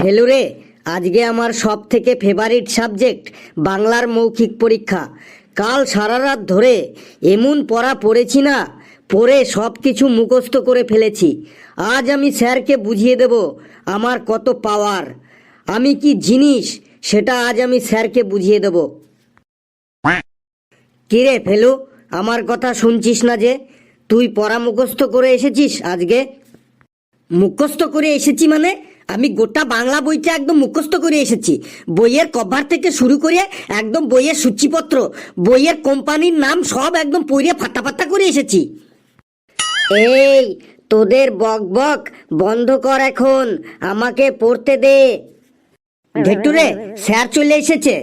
ফেলুরে আজকে আমার সব থেকে ফেভারিট সাবজেক্ট বাংলার মৌখিক পরীক্ষা। কাল সারা রাত ধরে এমন পড়া পড়েছি না, পড়ে সব কিছু মুখস্থ করে ফেলেছি। আজ আমি স্যারকে বুঝিয়ে দেব আমার কত পাওয়ার আমি কি জিনিস, সেটা আজ আমি স্যারকে বুঝিয়ে দেব। কিরে ফেলু, আমার কথা শুনছিস না যে? তুই পড়া মুখস্থ করে এসেছিস আজকে? মুখস্থ করে এসেছি মানে? আমি গোটা বাংলা বইটা একদম মুখস্থ করে এসেছি। বইয়ের কভার থেকে শুরু করে একদম বইয়ের সূচিপত্র, বইয়ের কোম্পানির নাম সব একদম পড়িয়ে ফাটা ফাটা করে এসেছি। এই, তোদের বক বক বন্ধ কর এখন, আমাকে পড়তে দে। ঘেটুরে স্যার চলে এসেছে।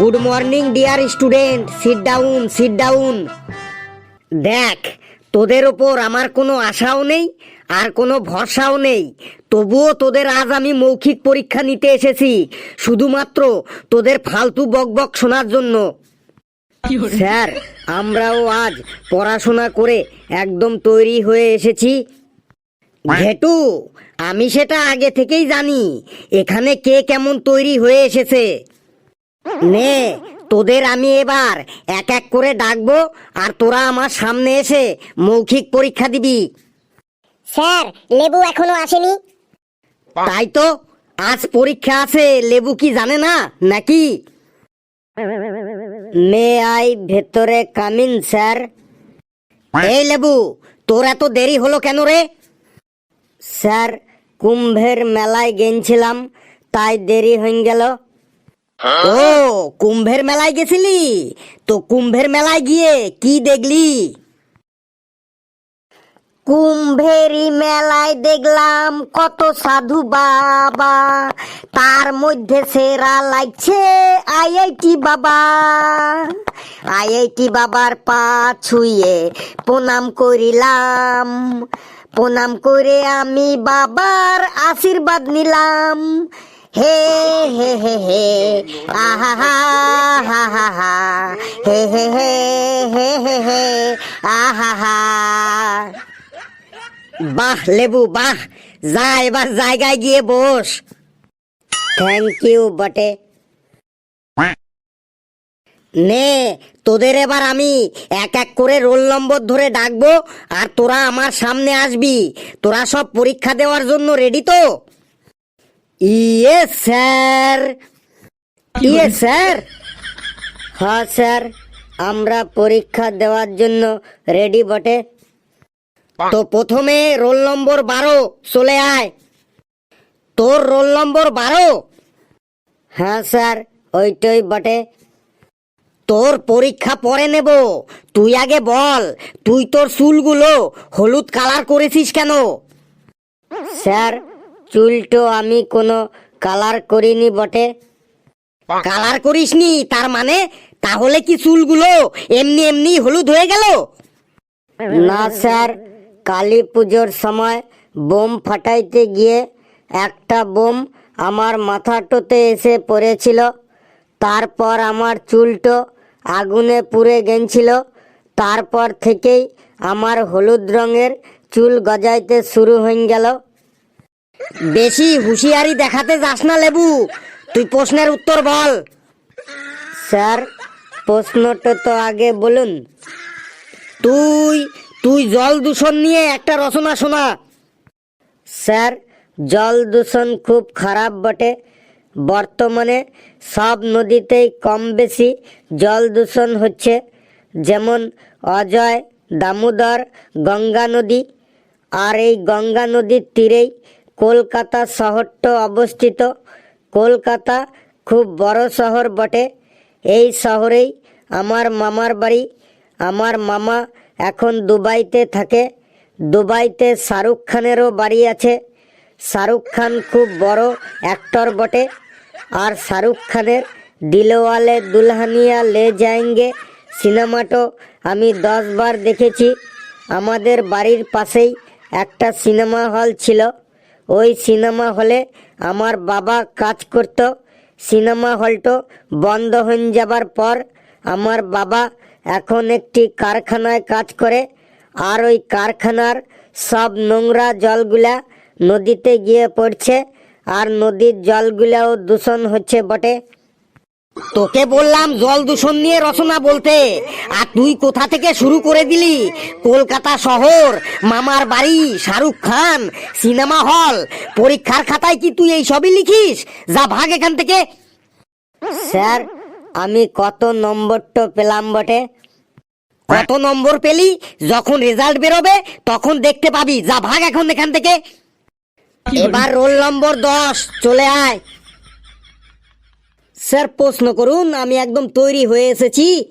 Good morning, dear student sit down sit down দেখ, তোদের ওপর আমার কোনো আশাও নেই আর কোনো ভরসাও নেই। তবুও তোদের আজ আমি মৌখিক পরীক্ষা নিতে এসেছি। শুধুমাত্র তোদের ফালতু বকবক শোনার জন্য। স্যার আমরাও আজ পড়াশোনা করে একদম তৈরি হয়ে এসেছি। ঘেটু আমি সেটা আগে থেকেই জানি। এখানে কে কেমন তৈরি হয়ে এসেছে? নে তোদের আমি এবার এক এক করে ডাকবো আর তোরা আমার সামনে এসে মৌখিক পরীক্ষা দিবি। স্যার লেবু এখনও আসেনি। তাই তো আজ পরীক্ষা আছে লেবু কি জানে না নাকি? মে আই ভেতরে কামিন স্যার। এই লেবু তোর এত দেরি হলো কেন রে? স্যার কুম্ভের মেলায় গেছিলাম তাই দেরি হয়ে গেল। ও কুম্ভের মেলায় গেছিলি? তো কুম্ভের মেলায় গিয়ে কি দেখলি? কুম্ভেরি মেলায় দেখলাম কত সাধু বাবা। তার মধ্যে সেরা লাগছে আইআইটি বাবা। আইআইটি বাবার পা ছুঁয়ে প্রণাম করিলাম। প্রণাম করে আমি বাবার আশীর্বাদ নিলাম। হে হে হে হে, আহা, হা হা হা হা। হে হে হে হে হে হে, আহা বাহ লেবু বাহ। যা এবার জায়গায় গিয়ে বস। থ্যাংক ইউ বটে। নে তোদের এবার আমি এক এক করে রোল নম্বর ধরে ডাকবো আর তোরা আমার সামনে আসবি। তোরা সব পরীক্ষা দেওয়ার জন্য রেডি তো? ইয়ে স্যার ইয়ে স্যার হ্যাঁ স্যার আমরা পরীক্ষা দেওয়ার জন্য রেডি বটে। তো প্রথমে রোল নম্বর বারো চলে আয়। তোর রোল নম্বর বারো? হ্যাঁ স্যার ওইটাই বটে। তোর পরীক্ষা পরে নেব। তুই আগে বল তুই তোর চুলগুলো হলুদ কালার করেছিস কেন? স্যার চুলটো আমি কোনো কালার করিনি বটে। কালার করিসনি তার মানে তাহলে কি চুলগুলো এমনি এমনি হলুদ হয়ে গেল? না স্যার কালী পুজোর সময় বোম ফাটাইতে গিয়ে একটা বোম আমার মাথাটোতে এসে পড়েছিল। তারপর আমার চুলটো আগুনে পুড়ে গেছিল। তারপর থেকেই আমার হলুদ রঙের চুল গজাইতে শুরু হয়ে গেল। বেশি হুঁশিয়ারি দেখাতে যাস না, লেবু। তুই প্রশ্নের উত্তর বল। স্যার, প্রশ্নটা তো আগে বলুন। তুই তুই জল দূষণ নিয়ে একটা রচনা শোনা। স্যার, জল দূষণ খুব খারাপ বটে। বর্তমানে সব নদীতেই কম বেশি জল দূষণ হচ্ছে। যেমন অজয়, দামোদর, গঙ্গা নদী। আর এই গঙ্গা নদীর তীরেই কলকাতা শহরটা অবস্থিত। কলকাতা খুব বড় শহর বটে। এই শহরেই আমার মামার বাড়ি, আমার মামা এখন দুবাইতে থাকে। দুবাইতে শাহরুখ খানেরও বাড়ি আছে। শাহরুখ খান খুব বড় অ্যাক্টর বটে। আর শাহরুখ খানের দিলওয়ালে দুলহানিয়া লে যায়েঙ্গে সিনেমাটো আমি দশ বার দেখেছি। আমাদের বাড়ির পাশেই একটা সিনেমা হল ছিল। ওই সিনেমা হলে আমার বাবা কাজ করত। সিনেমা হলটো বন্ধ হয়ে যাবার পর আমার বাবা এখন একটি কারখানায় কাজ করে, আর ওই কারখানার সব নোংরা জলগুলা নদীতে গিয়ে পড়ছে, আর নদীর জলগুলাও দূষণ হচ্ছে বটে। তোকে বললাম জল দূষণ নিয়ে রচনা বলতে, আর তুই কোথা থেকে শুরু করে দিলি? কলকাতা শহর, মামার বাড়ি, শাহরুখ খান, সিনেমা হল, পরীক্ষার খাতায় কি তুই এই সবই লিখিস? যা ভাগ এখান থেকে। স্যার আমি কত নম্বরটা পেলাম বটে। কত নম্বর পেলি? যখন রেজাল্ট বেরোবে, তখন দেখতে পাবি। যা ভাগ এখন এখান থেকে। এবার রোল নম্বর দশ, চলে আয়। স্যার, প্রশ্ন করুন, আমি একদম তৈরি হয়ে এসেছি।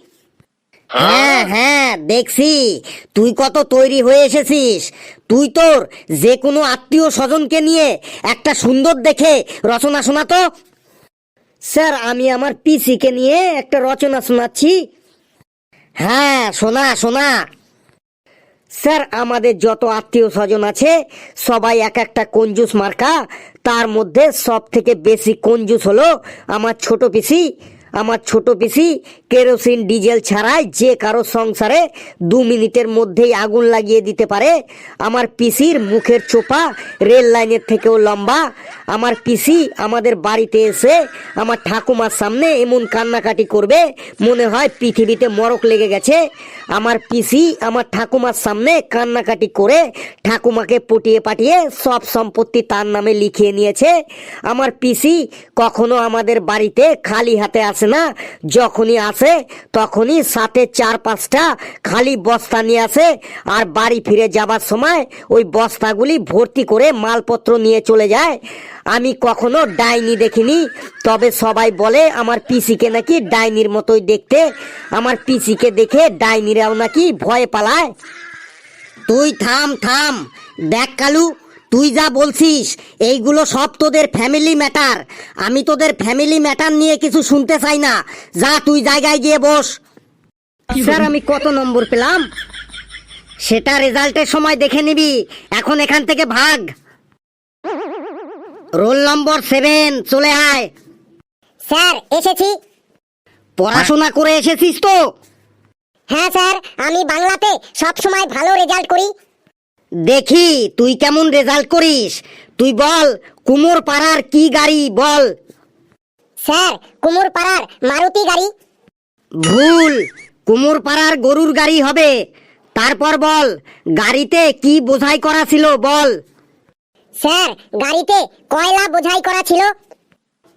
হ্যাঁ হ্যাঁ দেখছি। তুই কত তৈরি হয়ে এসেছিস? তুই তোর যে কোনো আত্মীয় স্বজনকে নিয়ে একটা সুন্দর দেখে রচনা শোনাতো স্যার, আমি আমার পিসিকে নিয়ে একটা রচনা শোনাচ্ছি। হ্যাঁ শোনা শোনা। স্যার, আমাদের যত আত্মীয় স্বজন আছে, সবাই এক একটা কঞ্জুস মার্কা, তার মধ্যে সব থেকে বেশি কঞ্জুস হলো আমার ছোট পিসি। আমার ছোট পিসি কেরোসিন, ডিজেল ছাড়াই যে কারও সংসারে দু মিনিটের মধ্যেই আগুন লাগিয়ে দিতে পারে। আমার পিসির মুখের চোপা রেল লাইনের থেকেও লম্বা। আমার পিসি আমাদের বাড়িতে এসে আমার ঠাকুমার সামনে এমন কান্নাকাটি করবে, মনে হয় পৃথিবীতে মরক লেগে গেছে। আমার পিসি আমার ঠাকুমার সামনে কান্নাকাটি করে ঠাকুমাকে পটিয়ে পাঠিয়ে সব সম্পত্তি তার নামে লিখিয়ে নিয়েছে। আমার পিসি কখনো আমাদের বাড়িতে খালি হাতে আসে না? যখনই আসে তখনই সাথে চার পাঁচটা খালি বস্তা নিয়ে আসে আর বাড়ি ফিরে যাবার সময় ওই বস্তাগুলি ভর্তি করে মালপত্র নিয়ে চলে যায়। আমি কখনো ডাইনি দেখিনি, তবে সবাই বলে আমার পিসিকে নাকি ডাইনির মতোই দেখতে। আমার পিসিকে দেখে ডাইনিরাও নাকি ভয় পালায়। তুই থাম থাম, দেখ কালু তুই যা বলছিস এইগুলো সব তোদের ফ্যামিলি ম্যাটার আমি তোদের ফ্যামিলি ম্যাটার নিয়ে কিছু শুনতে চাই না। যা তুই জায়গায় গিয়ে বস। স্যার আমি কত নম্বর পেলাম? সেটা রেজাল্টের সময় দেখে নিবি। এখন এখান থেকে ভাগ। রোল নম্বর সেভেন চলে আয়। স্যার এসেছি। পড়াশোনা করে এসেছিস তো? হ্যাঁ স্যার আমি বাংলাতে সব সময় ভালো রেজাল্ট করি। দেখি তুই কেমন রেজাল্ট করিস? তুই বল কুমোর পাড়ার কি গাড়ি বল? স্যার কুমোর পাড়ার মারুতি গাড়ি। ভুল কুমোর পাড়ার গরুর গাড়ি হবে। তারপর বল গাড়িতে কি বোঝাই করা ছিল বল। স্যার গাড়িতে কয়লা বোঝাই করা ছিল?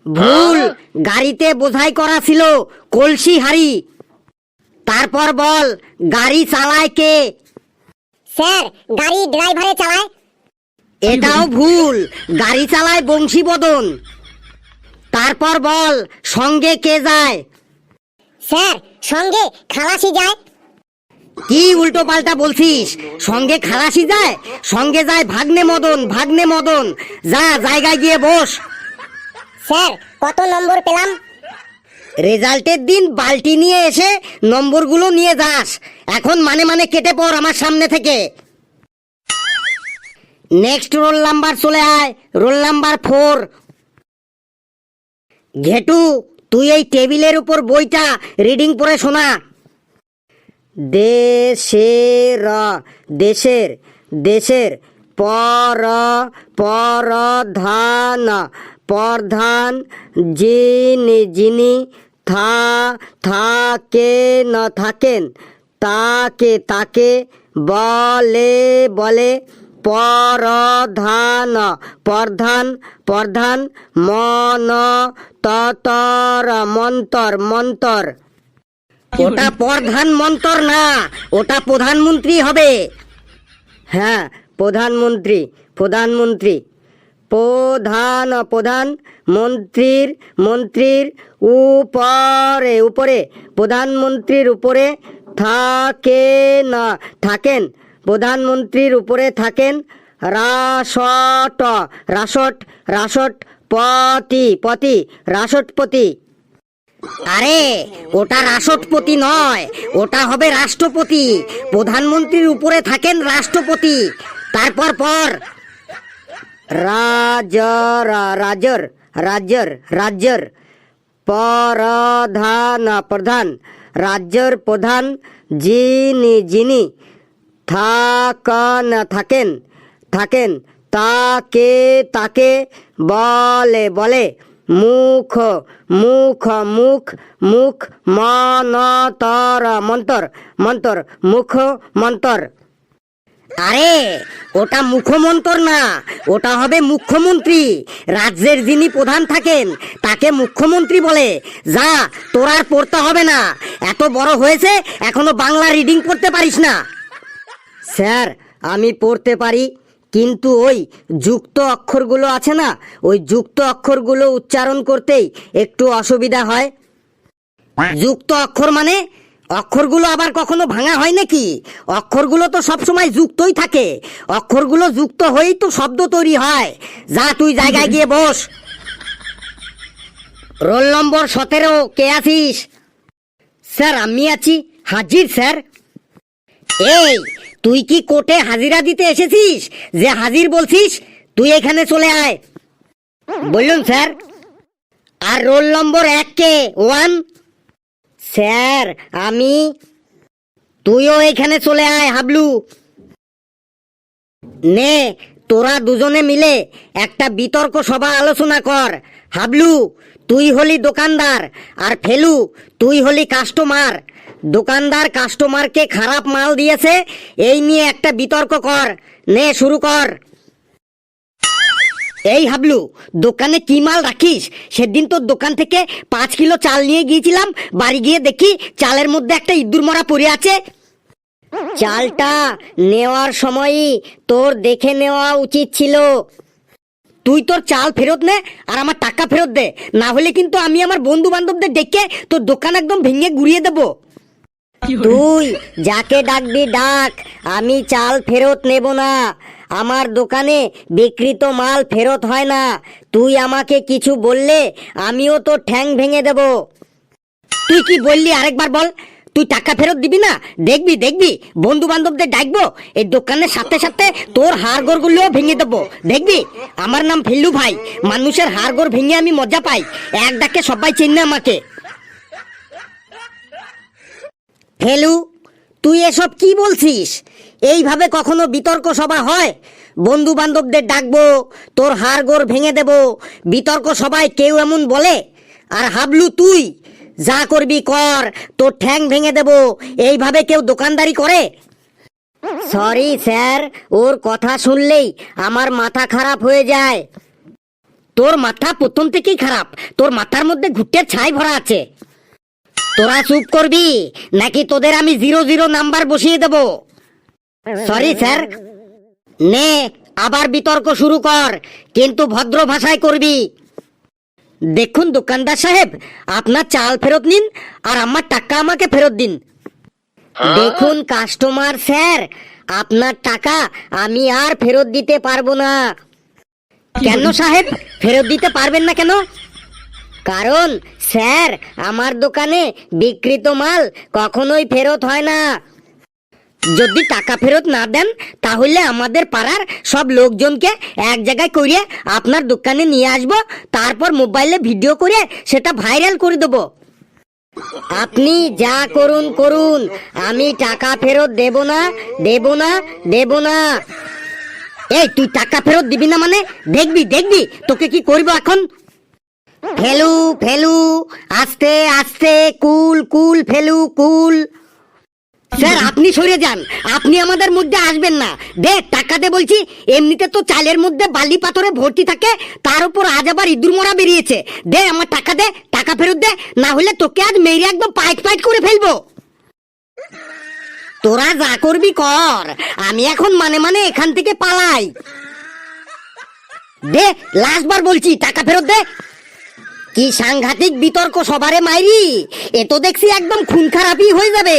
ভুল গাড়িতে বোঝাই করা ছিল কলসি হাড়ি তারপর বল গাড়ি চালায় কে? স্যার গাড়ি ড্রাইভারে চালায়। এটাও ভুল। গাড়ি চালায় বংশী বদন তারপর বল সঙ্গে কে যায়? স্যার সঙ্গে খালাসি যায়। কি উল্টো পাল্টা বলছিস? সঙ্গে খালাসি যায়? সঙ্গে যায় ভাগ্নে মদন ভাগ্নে মদন যা জায়গায় গিয়ে বস। স্যার কত নম্বর পেলাম? রেজাল্টের দিন বালতি নিয়ে এসে নম্বরগুলো নিয়ে যাস। এখন মানে মানে কেটে পড় আমার সামনে থেকে। নেক্সট রোল নাম্বার চলে আয়। রোল নাম্বার ফোর ঘেটু, তুই এই টেবিলের উপর বইটা রিডিং পড়ে শোনা। দেশের দেশের দেশের পর, পরধান। প্রধান যিনি যিনি থা, থাকে, না থাকেন, তাকে তাকে বলে বলে পরধান, প্রধান প্রধান, মন, ততর, মন্তর মন্তর। ওটা প্রধান মন্তর না, ওটা প্রধানমন্ত্রী হবে। হ্যাঁ প্রধানমন্ত্রী প্রধানমন্ত্রী। প্রধান প্রধান মন্ত্রীর মন্ত্রীর উপরে উপরে প্রধানমন্ত্রীর উপরে থাকেন। থাকেন প্রধানমন্ত্রীর উপরে থাকেন রাসট রাসট রাসট পতি পতি রাসটপতি আরে, ওটা রাষ্ট্রপতি নয়, ওটা হবে রাষ্ট্রপতি। প্রধানমন্ত্রীর উপরে থাকেন রাষ্ট্রপতি, তারপর পর রাজর রাজর রাজর রাজ্যর প্রধান প্রধান। রাজ্যর প্রধান যিনি যিনি। থাকন, থাকেন থাকেন। তাকে তাকে বলে বলে। মুখ মুখ মুখ মুখ, মনতর, মন্তর। মন্তর, মুখ, মন্তর। আরে ওটা মুখ্যমন্ত্র না ওটা হবে মুখ্যমন্ত্রী। রাজ্যের যিনি প্রধান থাকেন তাকে মুখ্যমন্ত্রী বলে। যা তোর আর পড়তে হবে না। এত বড় হয়েছে এখনও বাংলা রিডিং পড়তে পারিস না। স্যার আমি পড়তে পারি কিন্তু ওই যুক্ত অক্ষরগুলো আছে না ওই যুক্ত অক্ষরগুলো উচ্চারণ করতেই একটু অসুবিধা হয়। যুক্ত অক্ষর মানে অক্ষরগুলো আবার কখনো ভাঙা হয় নাকি? অক্ষরগুলো তো সবসময় যুক্তই থাকে। অক্ষরগুলো যুক্ত হয়েই তো শব্দ তৈরি হয়। যা তুই জায়গায় গিয়ে বস। রোল নম্বর সতেরো, কে আছিস? স্যার, আমি আছি। হাজির, স্যার। এই, তুই কি কোর্টে হাজিরা দিতে এসেছিস? যে হাজির বলছিস, তুই এখানে চলে আয়। বলুন, স্যার। আর রোল নম্বর এক কে? ওয়ান। স্যার, আমি তুইও এখানে চলে আয়, হাবলু। নে, তোরা দুজনে মিলে একটা বিতর্ক সভা আলোচনা কর। হাবলু, তুই হলি দোকানদার আর ফেলু, তুই হলি কাস্টমার। দোকানদার কাস্টমারকে খারাপ মাল দিয়েছে, এই নিয়ে একটা বিতর্ক কর। নে, শুরু কর। এই হাবলু দোকানে কি মাল রাখিস? সেদিন তোর দোকান থেকে পাঁচ কিলো চাল নিয়ে গিয়েছিলাম। বাড়ি গিয়ে দেখি চালের মধ্যে একটা ইঁদুর মরা পড়ে আছে। চালটা নেওয়ার সময়ই তোর দেখে নেওয়া উচিত ছিল। তুই তোর চাল ফেরত নে আর আমার টাকা ফেরত দে। না হলে কিন্তু আমি আমার বন্ধু বান্ধবদের ডেকে তোর দোকান একদম ভেঙে গুড়িয়ে দেবো। তুই যাকে ডাকবি ডাক আমি চাল ফেরত নেব না। আমার দোকানে বিকৃত মাল ফেরত হয় না। তুই আমাকে কিছু বললে আমিও তো ঠ্যাং ভেঙে দেব। তুই কি বললি আরেকবার বল? তুই টাকা ফেরত দিবি না? দেখবি দেখবি। বন্ধু বান্ধবদের ডাকবো। এই দোকানের সাথে সাথে তোর হাড়গোড় গুলোও ভেঙে দেবো। দেখবি? আমার নাম ফিল্লু ভাই। মানুষের হাড় হাড়গোড় ভেঙে আমি মজা পাই। এক ডাকে সবাই চিনে আমাকে। ফেলু, তুই এসব কি বলছিস? এইভাবে কখনো বিতর্ক সভা হয়? বন্ধু বান্ধবদের ডাকবো, তোর হাড়গোড় ভেঙে দেব, বিতর্ক সভায় কেউ এমন বলে? আর হাবলু তুই, যা করবি কর, তোর ঠ্যাং ভেঙে দেব, এইভাবে কেউ দোকানদারি করে? সরি স্যার, ওর কথা শুনলেই আমার মাথা খারাপ হয়ে যায়। তোর মাথা প্রথম থেকেই খারাপ, তোর মাথার মধ্যে ঘুটের ছাই ভরা আছে। তোরা চুপ করবি, নাকি তোদের আমি জিরো জিরো নাম্বার বসিয়ে দেব? সরি স্যার নে আবার বিতর্ক শুরু কর কিন্তু ভদ্র ভাষায় করবি। দেখুন দোকানদার সাহেব আপনার চাল ফেরত নিন আর আমার টাকা আমাকে ফেরত দিন। দেখুন কাস্টমার স্যার আপনার টাকা আমি আর ফেরত দিতে পারব না। কেন সাহেব ফেরত দিতে পারবেন না কেন? কারণ স্যার আমার দোকানে বিকৃত মাল কখনোই ফেরত হয় না। যদি টাকা ফেরত না দেন, তাহলে আমাদের পাড়ার সব লোকজনকে এক জায়গায় করিয়ে আপনার দোকানে নিয়ে আসব, তারপর মোবাইলে ভিডিও করে সেটা ভাইরাল করে দেবো। আপনি যা করুন করুন। আমি টাকা ফেরত দেব না দেব না দেব না। এই, তুই টাকা ফেরত দিবি না মানে? দেখবি দেখবি, তোকে কি করব এখন? ফেলু ফেলু, আস্তে আস্তে, কুল কুল, ফেলু, কুল। স্যার, আপনি সরে যান। আপনি আমাদের মধ্যে আসবেন না। দে টাকা দে বলছি, এমনিতে তো চালের মধ্যে বালি পাথরে ভর্তি থাকে, তার উপর আজ আবার ইঁদুর মরা বেরিয়েছে। দে, আমার টাকা দে, টাকা ফেরত দে, না হলে তোকে আজ মেরে একদম পাইট পাইট করে ফেলব। তোরা যা করবি কর, আমি এখন মানে মানে এখান থেকে পালাই। দে লাস্ট বার বলছি, টাকা ফেরত দে। কি সাংঘাতিক বিতর্ক সবারে মাইরি, এ তো দেখছি একদম খুন খারাপই হয়ে যাবে।